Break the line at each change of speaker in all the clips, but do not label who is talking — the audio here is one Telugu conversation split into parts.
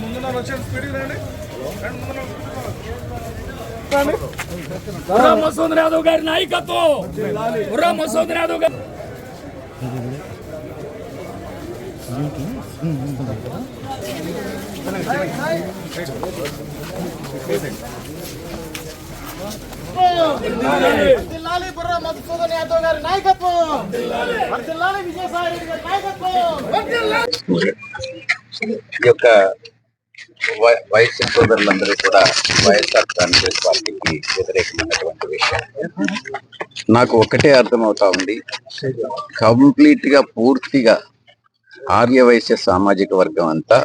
ముందున్నారు వచ్చారు స్పీడ్ రండి రండి, ముందున్నారు.
మసూద్ యాదవ్ గారి నాయకత్వం బుర్రా మసూద్ యాదవ్ గారి
బుర్ర మధుసూదన్ యాదవ్ గారి నాయకత్వం. విజయసాయి రెడ్డి గారి నాయకత్వం.
ఈ యొక్క వై- సోదరులందరూ కూడా వైఎస్ఆర్ కాంగ్రెస్ పార్టీకి వ్యతిరేకమైనటువంటి విషయం. నాకు ఒకటే అర్థమవుతా ఉంది. కంప్లీట్గా పూర్తిగా ఆర్య వైశ్య సామాజిక వర్గం అంతా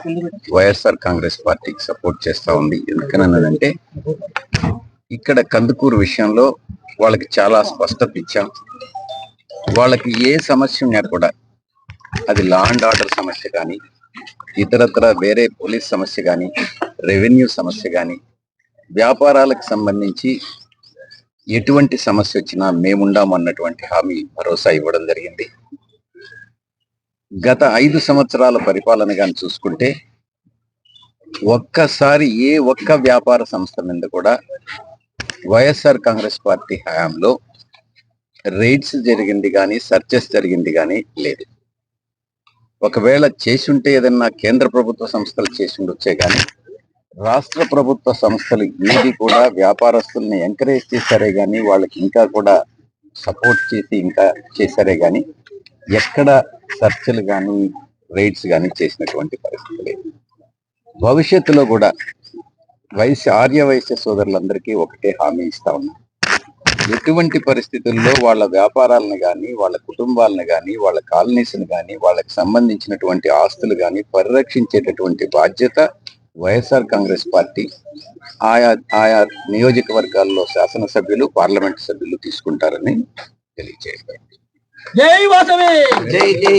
వైఎస్ఆర్ కాంగ్రెస్ పార్టీకి సపోర్ట్ చేస్తా ఉంది. ఎందుకనన్నదంటే ఇక్కడ కందుకూరు విషయంలో వాళ్ళకి చాలా స్పష్టత ఇచ్చాం. వాళ్ళకి ఏ సమస్య ఉన్నా కూడా అది లా అండ్ ఆర్డర్ సమస్య కానీ ఇతరత్ర వేరే పోలీస్ సమస్య కానీ రెవెన్యూ సమస్య కానీ వ్యాపారాలకు సంబంధించి ఎటువంటి సమస్య వచ్చినా మేముండామన్నటువంటి హామీ భరోసా ఇవ్వడం జరిగింది. గత ఐదు సంవత్సరాల పరిపాలన కానీ చూసుకుంటే ఒక్కసారి ఏ ఒక్క వ్యాపార సంస్థ మీద కూడా వైఎస్ఆర్ కాంగ్రెస్ పార్టీ హయాంలో రైడ్స్ జరిగింది కానీ సర్చెస్ జరిగింది కానీ లేదు. ఒకవేళ చేసుంటే ఏదన్నా కేంద్ర ప్రభుత్వ సంస్థలు చేసి ఉండొచ్చే కానీ రాష్ట్ర ప్రభుత్వ సంస్థలు ఏది కూడా వ్యాపారస్తుల్ని ఎంకరేజ్ చేశారే కానీ వాళ్ళకి ఇంకా కూడా సపోర్ట్ చేసి ఇంకా చేశారే కానీ ఎక్కడ సర్చలు కానీ రైడ్స్ కానీ చేసినటువంటి పరిస్థితి లేదు. భవిష్యత్తులో కూడా వైశ్య ఆర్య వైశ్య సోదరులందరికీ ఒకటే హామీ ఇస్తా ఉన్నాం. ఎటువంటి పరిస్థితుల్లో వాళ్ళ వ్యాపారాలను కానీ వాళ్ళ కుటుంబాలను కానీ వాళ్ళ కాలనీస్ని కానీ వాళ్ళకి సంబంధించినటువంటి ఆస్తులు కానీ పరిరక్షించేటటువంటి బాధ్యత వైఎస్ఆర్ కాంగ్రెస్ పార్టీ ఆయా ఆయా నియోజకవర్గాల్లో శాసనసభ్యులు పార్లమెంట్ సభ్యులు తీసుకుంటారని తెలియజేయబడింది.
జై వాసవి!
జై జై